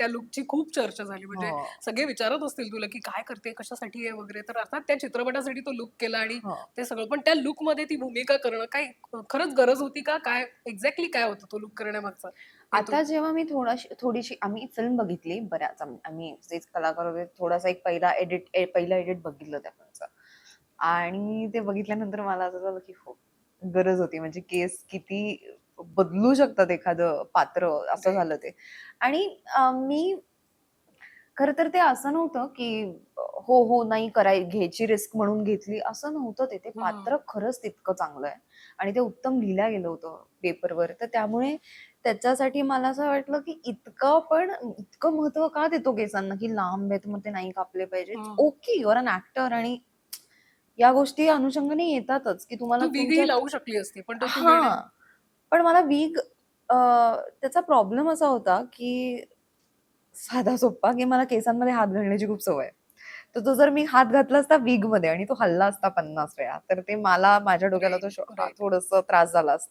त्या लुकची खूप चर्चा झाली. म्हणजे हो. सगळे विचारत असतील तुला की काय करते कशासाठी आहे वगैरे. तर अर्थात त्या चित्रपटासाठी तो लुक केला आणि हो. ते सगळं. पण त्या लुकमध्ये ती भूमिका करणं काय खरंच गरज होती का? काय एक्झॅक्टली काय होतं तो लुक करण्यामागचा? आता जेव्हा मी थोडाशी थोडीशी आम्ही फिल्म बघितली बऱ्याच. आम- आम्ही कलाकार होते थोडासा एक पहिला एडिट पहिला एडिट बघितलं त्या फिल्मचं आणि ते बघितल्यानंतर मला असं झालं की हो गरज होती. म्हणजे केस किती बदलू शकतात एखादं पात्र असं झालं ते. आणि मी खर तर ते असं नव्हतं की हो हो नाही कराय घ्यायची रिस्क म्हणून घेतली असं नव्हतं ते. ते. पात्र खरंच तितकं चांगलं आहे. आणि ते उत्तम लिहिल्या गेलं होतं पेपरवर. तर त्यामुळे त्याच्यासाठी मला असं वाटलं की इतकं पण इतकं महत्त्व का देतो केसांना की लांब आहेत मग ते नाही कापले पाहिजे. ओके युअर अन ऍक्टर आणि या गोष्टी अनुषंगाने येतातच की तुम्हाला लावू शकली असती पण पण मला वीग त्याचा प्रॉब्लेम असा होता की साधा सोप्पा की मला केसांमध्ये हात घालण्याची खूप सवय आहे. तर तो जर मी हात घातला असता वीगमध्ये आणि तो हल्ला असता पन्नास वेळा तर ते मला माझ्या डोक्याला तो. थोडस त्रास झाला असता